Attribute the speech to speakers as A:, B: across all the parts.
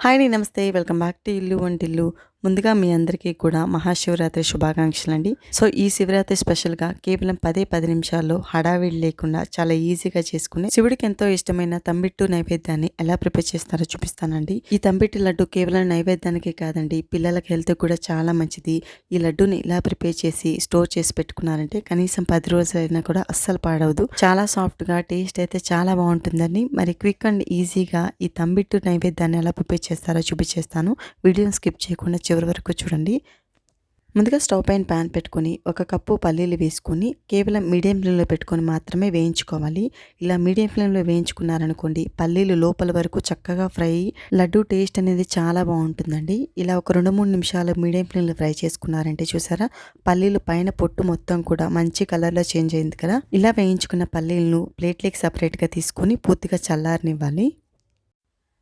A: Hi నమస్తే. Welcome back to ఇల్లు వంటిల్లు. ముందుగా మీ అందరికీ కూడా మహాశివరాత్రి శుభాకాంక్షలు అండి సో ఈ శివరాత్రి స్పెషల్గా కేవలం పదే పది నిమిషాల్లో హడావిడి లేకుండా చాలా ఈజీగా చేసుకుని శివుడికి ఎంతో ఇష్టమైన తంబిట్టు నైవేద్యాన్ని ఎలా ప్రిపేర్ చేస్తారో చూపిస్తానండి. ఈ తంబిట్టు లడ్డు కేవలం నైవేద్యానికే కాదండి పిల్లలకి హెల్త్ కూడా చాలా మంచిది. ఈ లడ్డుని ఇలా ప్రిపేర్ చేసి స్టోర్ చేసి పెట్టుకున్నారంటే కనీసం పది రోజులైనా కూడా అస్సలు పాడవదు. చాలా సాఫ్ట్గా టేస్ట్ అయితే చాలా బాగుంటుందండి. మరి క్విక్ అండ్ ఈజీగా ఈ తంబిట్టు నైవేద్యాన్ని ఎలా ప్రిపేర్ చేస్తారో చూపించేస్తాను. వీడియోని స్కిప్ చేయకుండా చివరి వరకు చూడండి. ముందుగా స్టవ్ పైన ప్యాన్ పెట్టుకొని ఒక కప్పు పల్లీలు వేసుకొని కేవలం మీడియం ఫ్లేమ్లో పెట్టుకొని మాత్రమే వేయించుకోవాలి. ఇలా మీడియం ఫ్లేమ్లో వేయించుకున్నారనుకోండి పల్లీలు లోపల వరకు చక్కగా ఫ్రై లడ్డు టేస్ట్ అనేది చాలా బాగుంటుందండి. ఇలా ఒక రెండు మూడు నిమిషాలు మీడియం ఫ్లేమ్లో ఫ్రై చేసుకున్నారంటే చూసారా? పల్లీలు పైన పొట్టు మొత్తం కూడా మంచి కలర్లో చేంజ్ అయింది కదా. ఇలా వేయించుకున్న పల్లీలను ప్లేట్లకి సపరేట్గా తీసుకొని పూర్తిగా చల్లారనివ్వాలి.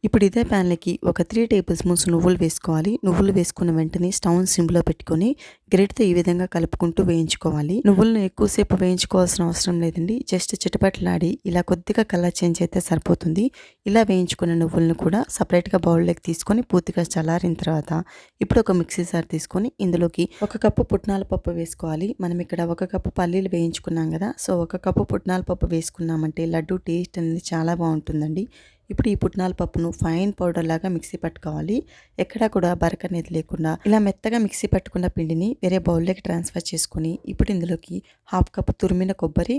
A: ఇప్పుడు ఇదే ప్యాన్లకి ఒక త్రీ టేబుల్ స్పూన్స్ నువ్వులు వేసుకోవాలి. నువ్వులు వేసుకున్న వెంటనే స్టవ్ సిమ్లో పెట్టుకొని గ్రేట్తో ఈ విధంగా కలుపుకుంటూ వేయించుకోవాలి. నువ్వులను ఎక్కువసేపు వేయించుకోవాల్సిన అవసరం లేదండి. జస్ట్ చిటపట్లాడి ఇలా కొద్దిగా కలర్ చేంజ్ అయితే సరిపోతుంది. ఇలా వేయించుకున్న నువ్వులను కూడా సపరేట్గా బౌల్లోకి తీసుకొని పూర్తిగా చల్లారిన తర్వాత ఇప్పుడు ఒక మిక్సీ సార్ తీసుకొని ఇందులోకి ఒక కప్పు పుట్నాల పప్పు వేసుకోవాలి. మనం ఇక్కడ ఒక కప్పు పల్లీలు వేయించుకున్నాం కదా సో ఒక కప్పు పుట్నాల పప్పు వేసుకున్నామంటే లడ్డు టేస్ట్ అనేది చాలా బాగుంటుందండి. ఇప్పుడు ఈ పుట్నాల పప్పును ఫైన్ పౌడర్ లాగా మిక్సీ పట్టుకోవాలి. ఎక్కడా కూడా బరక అనేది లేకుండా ఇలా మెత్తగా మిక్సీ పట్టుకున్న పిండిని వేరే బౌల్లోకి ట్రాన్స్ఫర్ చేసుకుని ఇప్పుడు ఇందులోకి హాఫ్ కప్ తురిమిన కొబ్బరి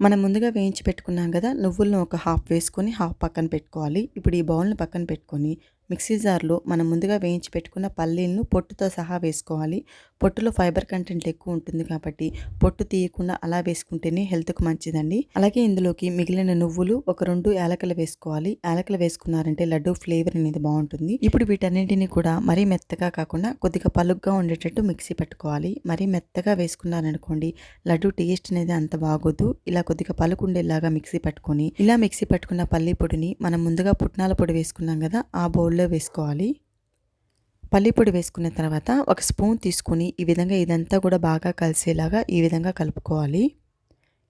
A: మనం ముందుగా వేయించి పెట్టుకున్నాం కదా నువ్వులను ఒక హాఫ్ వేసుకొని హాఫ్ పక్కన పెట్టుకోవాలి. ఇప్పుడు ఈ బౌల్ని పక్కన పెట్టుకొని మిక్సీ జార్లో మనం ముందుగా వేయించి పెట్టుకున్న పల్లీలను పొట్టుతో సహా వేసుకోవాలి. పొట్టులో ఫైబర్ కంటెంట్ ఎక్కువ ఉంటుంది కాబట్టి పొట్టు తీయకుండా అలా వేసుకుంటేనే హెల్త్కు మంచిదండి. అలాగే ఇందులోకి మిగిలిన నువ్వులు ఒక రెండు యాలకలు వేసుకోవాలి. యాలకలు వేసుకున్నారంటే లడ్డు ఫ్లేవర్ అనేది బాగుంటుంది. ఇప్పుడు వీటన్నింటిని కూడా మరీ మెత్తగా కాకుండా కొద్దిగా పలుగ్గా ఉండేటట్టు మిక్సీ పట్టుకోవాలి. మరీ మెత్తగా వేసుకున్నారనుకోండి లడ్డు టేస్ట్ అనేది అంత బాగోదు. ఇలా కొద్దిగా పలుకుండేలాగా మిక్సీ పట్టుకొని ఇలా మిక్సీ పట్టుకున్న పల్లి పొడిని మనం ముందుగా పుట్నాల పొడి వేసుకున్నాం కదా ఆ బౌల్లో వేసుకోవాలి. పల్లిపొడి వేసుకున్న తర్వాత ఒక స్పూన్ తీసుకుని ఈ విధంగా ఇదంతా కూడా బాగా కలిసేలాగా ఈ విధంగా కలుపుకోవాలి.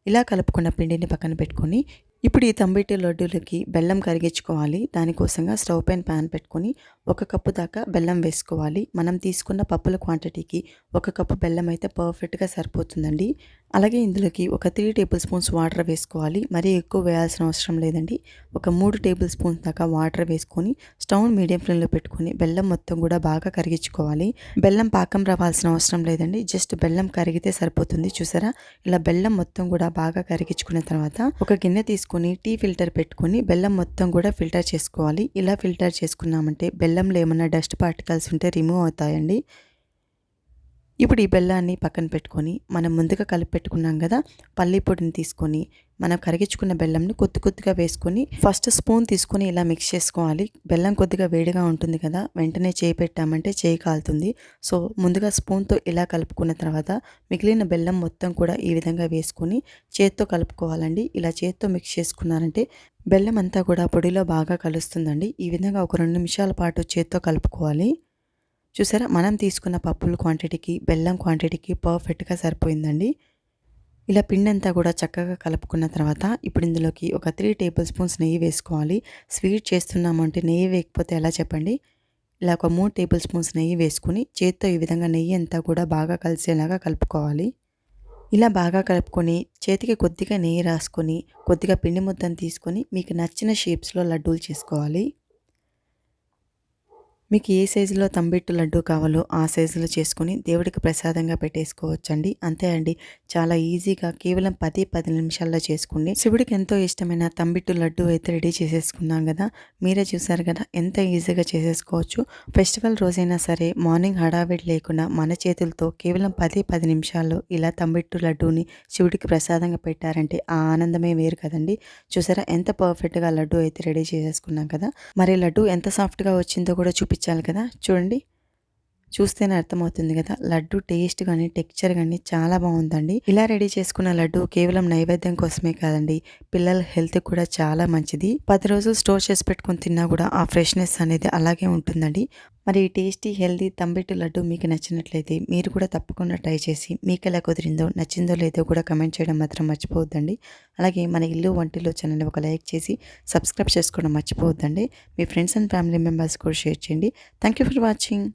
A: ఇలా కలుపుకున్న పిండిని పక్కన పెట్టుకొని ఇప్పుడు ఈ తంబిటి లడ్డూలకి బెల్లం కరిగించుకోవాలి. దానికోసంగా స్టవ్ పైన ప్యాన్ పెట్టుకొని ఒక కప్పు దాకా బెల్లం వేసుకోవాలి. మనం తీసుకున్న పప్పుల క్వాంటిటీకి ఒక కప్పు బెల్లం అయితే పర్ఫెక్ట్గా సరిపోతుందండి. అలాగే ఇందులోకి ఒక త్రీ టేబుల్ స్పూన్స్ వాటర్ వేసుకోవాలి. మరీ ఎక్కువ వేయాల్సిన అవసరం లేదండి. ఒక మూడు టేబుల్ స్పూన్స్ దాకా వాటర్ వేసుకొని స్టవ్ మీడియం ఫ్లేమ్లో పెట్టుకొని బెల్లం మొత్తం కూడా బాగా కరిగించుకోవాలి. బెల్లం పాకం రావాల్సిన అవసరం లేదండి. జస్ట్ బెల్లం కరిగితే సరిపోతుంది. చూసారా? ఇలా బెల్లం మొత్తం కూడా బాగా కరిగించుకున్న తర్వాత ఒక గిన్నె తీసుకొని టీ ఫిల్టర్ పెట్టుకొని బెల్లం మొత్తం కూడా ఫిల్టర్ చేసుకోవాలి. ఇలా ఫిల్టర్ చేసుకున్నామంటే బెల్లంలో ఏమైనా డస్ట్ పార్టికల్స్ ఉంటే రిమూవ్ అవుతాయండి. ఇప్పుడు ఈ బెల్లాన్ని పక్కన పెట్టుకొని మనం ముందుగా కలిపి పెట్టుకున్నాం కదా పల్లి పొడిని తీసుకొని మనం కరిగించుకున్న బెల్లంని కొద్ది కొద్దిగా వేసుకొని ఫస్ట్ స్పూన్ తీసుకొని ఇలా మిక్స్ చేసుకోవాలి. బెల్లం కొద్దిగా వేడిగా ఉంటుంది కదా వెంటనే చేయి పెట్టామంటే చేయి కాలుతుంది. సో ముందుగా స్పూన్తో ఇలా కలుపుకున్న తర్వాత మిగిలిన బెల్లం మొత్తం కూడా ఈ విధంగా వేసుకొని చేత్తో కలుపుకోవాలండి. ఇలా చేత్తో మిక్స్ చేసుకున్నారంటే బెల్లం అంతా కూడా పొడిలో బాగా కలుస్తుందండి. ఈ విధంగా ఒక రెండు నిమిషాల పాటు చేత్తో కలుపుకోవాలి. చూసారా? మనం తీసుకున్న పప్పుల క్వాంటిటీకి బెల్లం క్వాంటిటీకి పర్ఫెక్ట్గా సరిపోయిందండి. ఇలా పిండి అంతా కూడా చక్కగా కలుపుకున్న తర్వాత ఇప్పుడు ఇందులోకి ఒక త్రీ టేబుల్ స్పూన్స్ నెయ్యి వేసుకోవాలి. స్వీట్ చేస్తున్నామంటే నెయ్యి వేయకపోతే ఎలా చెప్పండి? ఇలా ఒక మూడు టేబుల్ స్పూన్స్ నెయ్యి వేసుకుని చేత్తో ఈ విధంగా నెయ్యి అంతా కూడా బాగా కలిసేలాగా కలుపుకోవాలి. ఇలా బాగా కలుపుకొని చేతికి కొద్దిగా నెయ్యి రాసుకొని కొద్దిగా పిండి ముద్దను తీసుకొని మీకు నచ్చిన షేప్స్లో లడ్డూలు చేసుకోవాలి. మీకు ఏ సైజులో తంబిట్టు లడ్డు కావాలో ఆ సైజులో చేసుకొని దేవుడికి ప్రసాదంగా పెట్టేసుకోవచ్చండి. అంతే అండి. చాలా ఈజీగా కేవలం పది పది నిమిషాల్లో చేసుకోండి శివుడికి ఎంతో ఇష్టమైన తంబిట్టు లడ్డు అయితే రెడీ చేసేసుకున్నాం కదా. మీరే చూసారు కదా ఎంత ఈజీగా చేసేసుకోవచ్చు. ఫెస్టివల్ రోజైనా సరే మార్నింగ్ హడావిడి లేకుండా మన చేతులతో కేవలం పది పది నిమిషాల్లో ఇలా తంబిట్టు లడ్డూని శివుడికి ప్రసాదంగా పెట్టారంటే ఆ ఆనందమే వేరు కదండి. చూసారా ఎంత పర్ఫెక్ట్గా లడ్డు అయితే రెడీ చేసేసుకున్నాం కదా. మరి లడ్డు ఎంత సాఫ్ట్గా వచ్చిందో కూడా చూపించాలి కదా? చూడండి. చూస్తేనే అర్థమవుతుంది కదా. లడ్డు టేస్ట్ కానీ టెక్స్చర్ కానీ చాలా బాగుందండి. ఇలా రెడీ చేసుకున్న లడ్డు కేవలం నైవేద్యం కోసమే కాదండి. పిల్లల హెల్త్ కూడా చాలా మంచిది. పది రోజులు స్టోర్ చేసి పెట్టుకొని తిన్నా కూడా ఆ ఫ్రెష్నెస్ అనేది అలాగే ఉంటుందండి. మరి టేస్టీ హెల్దీ తంబిట్టు లడ్డు మీకు నచ్చినట్లయితే మీరు కూడా తప్పకుండా ట్రై చేసి మీకు ఎలా కుదిరిందో నచ్చిందో లేదో కూడా కమెంట్ చేయడం మాత్రం మర్చిపోవద్దండి. అలాగే మన ఇల్లు వంటిలో ఛానల్ ఒక లైక్ చేసి సబ్స్క్రైబ్ చేసుకోవడం మర్చిపోవద్దండి. మీ ఫ్రెండ్స్ అండ్ ఫ్యామిలీ మెంబర్స్ కూడా షేర్ చేయండి. Thank you for watching.